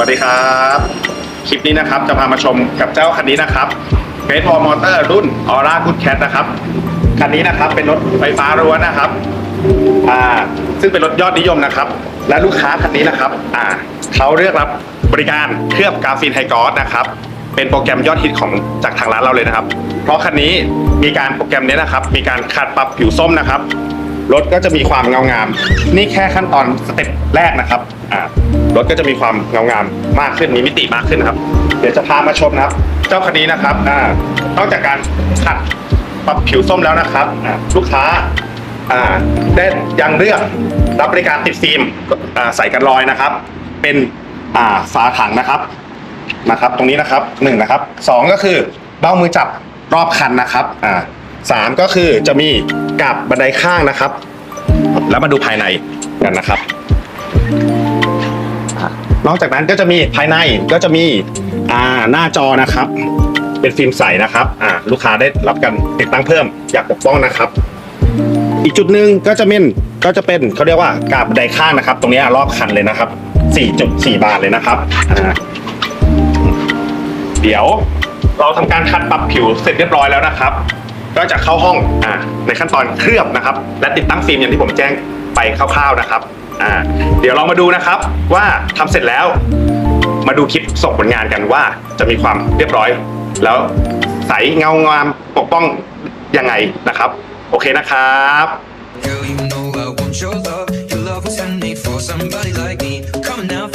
วัสดีครับ คลิปนี้นะครับจะพามาชมกับเจ้าคันนี้นะครับเกรทวอลมอเตอร์รุ่นออร่ากูดแคทนะครับ คันนี้นะครับเป็นรถไฟฟ้าล้วนะครับอ่าซึ่งเป็นรถยอดนิยมนะครับ และลูกค้าคันนี้นะครับอ่าเขาเลือกรับบริการเคลือบกราฟีนไฮกอสนะครับเป็นโปรแกรมยอดฮิตของจากทางร้านเราเลยนะครับ เพราะคันนี้มีการโปรแกรมนี้นะครับ มีการขัดปรับผิวส้มนะครับรถก็จะมีความเงางาม นี่แค่ขั้นตอนสเต็ปแรกนะครับ รถก็จะมีความเงางามมากขึ้นมีมิติมากขึ้นนะครับ เดี๋ยวจะพามาชมนะครับ เจ้าคันนี้นะครับอ่านอกจากการขัดปรับผิวส้มแล้วนะครับอ่าลูกค้าอ่าได้ยังเลือกรับบริการติดฟิล์มอ่าใส่กันรอยนะครับ เป็นอ่าฝาถังนะครับนะครับ ตรงนี้นะครับหนึ่งนะครับสองก็คือเบ้ามือจับรอบคันนะครับอ่าสามก็คือจะมีกับบันไดข้างนะครับ แล้วมาดูภายในกันนะครับ นอกจากนั้นก็จะมีภายในก็จะมีอ่าหน้าจอนะครับ เป็นฟิล์มใสนะครับอ่าลูกค้าได้รับการติดตั้งเพิ่มอยากปกป้องนะครับ อีกจุดหนึ่งก็จะเป็นก็จะเป็นเขาเรียกว่ากาบไดข้างนะครับ ตรงนี้รอบคันเลยนะครับ 4.4 บาทเลยนะครับอ่าเดี๋ยวเราทำการคัดปรับผิวเสร็จเรียบร้อยแล้วนะครับ ก็จะเข้าห้องอ่าในขั้นตอนเคลือบนะครับ และติดตั้งฟิล์มอย่างที่ผมแจ้งไปคร่าวๆนะครับ อ่าเดี๋ยวลองมาดูนะครับว่าทำเสร็จแล้ว มาดูคลิปส่งผลงานกันว่าจะมีความเรียบร้อย แล้วใสเงางามปกป้องยังไงนะครับ โอเคนะครับ Girl, you know I want your love. Your love was handmade for somebody like me. Come on now,